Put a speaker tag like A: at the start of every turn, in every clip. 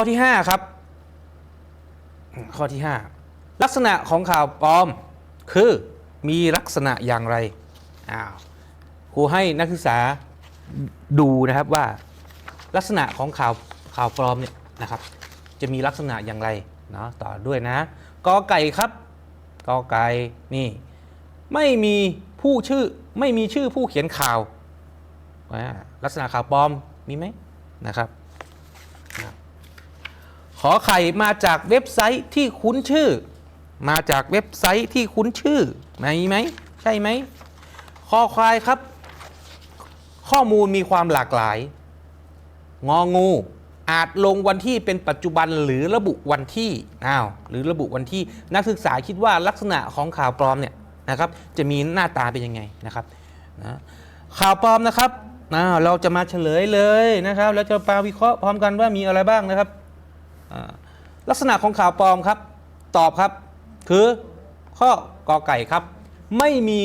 A: ข้อที่ 5 ครับ ข้อที่ 5 ลักษณะของข่าวปลอมคือมีลักษณะอย่างไรอ้าวครูให้นักศึกษาดูนะครับว่าลักษณะของข่าวข่าวปลอมเนี่ยนะครับ จะมีลักษณะอย่างไรเนาะต่อด้วยนะกอไก่ครับกอไก่นี่ไม่มีผู้ชื่อไม่มีชื่อผู้เขียนข่าวอ่าลักษณะข่าวปลอมมีไหมนะครับ ขอไข่มาจากเว็บไซต์ที่คุ้นชื่อ มาจากเว็บไซต์ที่คุ้นชื่อมีไหมใช่ไหมคอควายครับ ข้อมูลมีความหลากหลาย งองู อาจลงวันที่เป็นปัจจุบันหรือระบุวันที่อ้าวหรือระบุวันที่นักศึกษาคิดว่าลักษณะของข่าวปลอมเนี่ยนะครับจะมีหน้าตาเป็นยังไงนะครับนะข่าวปลอมนะครับเราจะมาเฉลยเลยนะครับ แล้วจะมาวิเคราะห์พร้อมกันว่ามีอะไรบ้างนะครับ ลักษณะของข่าวปลอมครับ ตอบครับ คือข้อกอไก่ครับ ไม่มี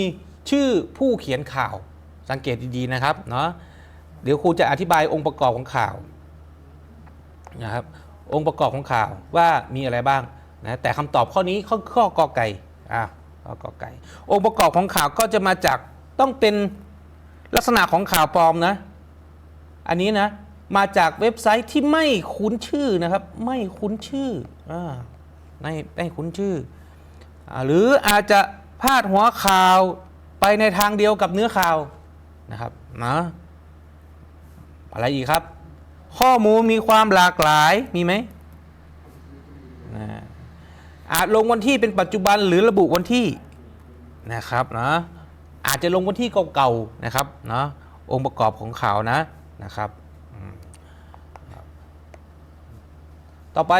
A: ชื่อผู้เขียนข่าวสังเกตดีๆนะครับเนาะเดี๋ยวครูจะอธิบายองค์ประกอบของข่าวนะครับองค์ประกอบของข่าวว่ามีอะไรบ้างนะแต่คำตอบข้อนี้ข้อข้อกอไก่อ่าข้อกอไก่ องค์ประกอบของข่าวก็จะมาจากต้องเป็นลักษณะของข่าวปลอมนะ อันนี้นะ มาจากเว็บไซต์ที่ไม่คุ้นชื่อนะครับ ไม่คุ้นชื่ออไม่ไม่คุ้นชื่ออหรืออาจจะพาดหัวข่าวไปในทางเดียวกับเนื้อข่าวนะครับนะอะไรอีกครับ ข้อมูลมีความหลากหลายมีไหมนะอาจลงวันที่เป็นปัจจุบันหรือระบุวันที่นะครับนะอาจจะลงวันที่เก่าๆนะครับเนาะองค์ประกอบของข่าวนะนะครับ ต่อไป